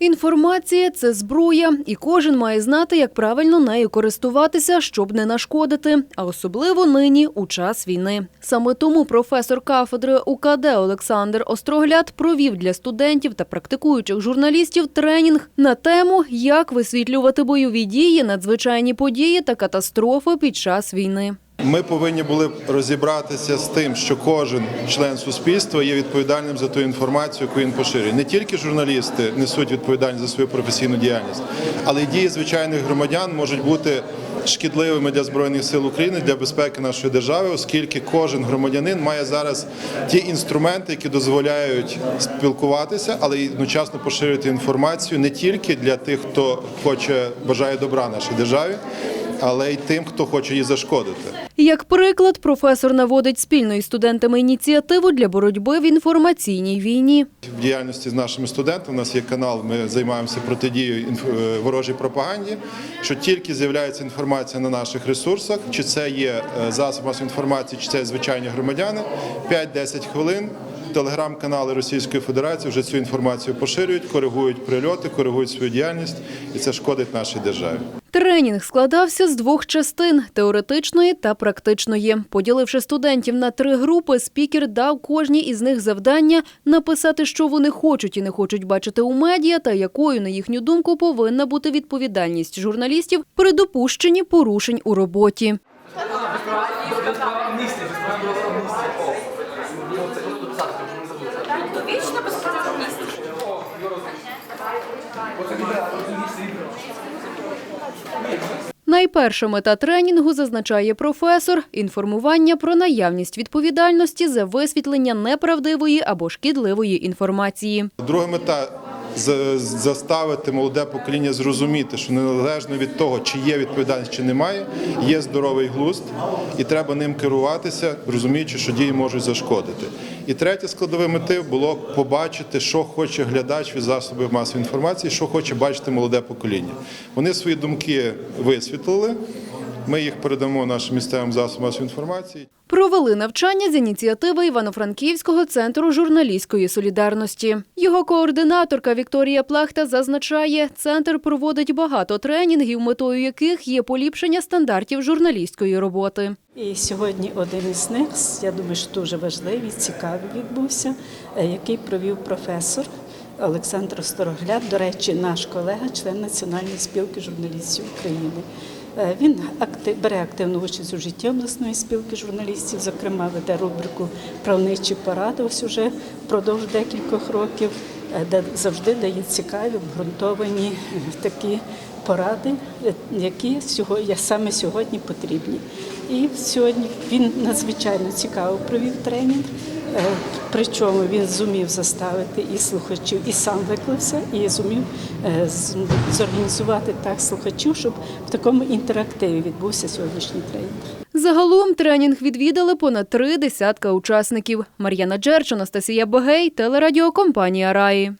Інформація це зброя, і кожен має знати, як правильно нею користуватися, щоб не нашкодити, а особливо нині у час війни. Саме тому професор кафедри УКД Олександр Острогляд провів для студентів та практикуючих журналістів тренінг на тему, як висвітлювати бойові дії, надзвичайні події та катастрофи під час війни. Ми повинні були розібратися з тим, що кожен член суспільства є відповідальним за ту інформацію, яку він поширює. Не тільки журналісти несуть відповідальність за свою професійну діяльність, але й дії звичайних громадян можуть бути шкідливими для збройних сил України для безпеки нашої держави, оскільки кожен громадянин має зараз ті інструменти, які дозволяють спілкуватися, але й одночасно поширювати інформацію не тільки для тих, хто хоче бажає добра нашій державі, але й тим, хто хоче її зашкодити. Як приклад, професор наводить спільно із студентами ініціативу для боротьби в інформаційній війні. В діяльності з нашими студентами у нас є канал. Ми займаємося протидією е, ворожій пропаганді. Що тільки з'являється інформація на наших ресурсах, чи це є е, засоб масової інформації, чи це звичайні громадяни, 5-10 хвилин. Телеграм-канали Російської Федерації вже цю інформацію поширюють, коригують прильоти, коригують свою діяльність, і це шкодить нашій державі. Тренінг складався з двох частин теоретичної та практичної. Поділивши студентів на три групи, спікер дав кожній із них завдання написати, що вони хочуть і не хочуть бачити у медіа, та якою, на їхню думку, повинна бути відповідальність журналістів при допущенні порушень у роботі. Найперша мета тренінгу зазначає професор інформування про наявність відповідальності за висвітлення неправдивої або шкідливої інформації. Друга мета заставити молоде покоління зрозуміти, що незалежно від того, чи є відповідальність, чи немає, є здоровий глузд, і треба ним керуватися, розуміючи, що дії можуть зашкодити. І третє складове мети було побачити, що хоче глядач від засобів масової інформації, що хоче бачити молоде покоління. Вони свої думки висвітлили. Ми їх передамо нашим місцевим засобам масової інформації. Провели навчання з ініціативи Івано-Франківського центру журналістської солідарності. Його координаторка Вікторія Плахта зазначає, центр проводить багато тренінгів, метою яких є поліпшення стандартів журналістської роботи. І сьогодні один із них, я думаю, що дуже важливий, цікавий відбувся, е, який провів професор Олександр Сторогляд, до речі, наш колега, член Національної спілки журналістів України. Е, Він акти- бере активну участь у житті обласної спілки журналістів, зокрема веде рубрику Правничі поради ось уже впродовж декількох років, е, де завжди дає цікаві, обґрунтовані е, такі поради, які сьогодні саме сьогодні потрібні. І сьогодні він надзвичайно цікаво провів тренінг. Причому він зумів заставити і слухачів, і сам виклився, і зумів е, зорганізувати так слухачів, щоб в такому інтерактиві відбувся сьогоднішній тренінг. Загалом тренінг відвідали понад три десятка учасників. Мар'яна Джерч, Анастасія Богей, телерадіокомпанія Раї.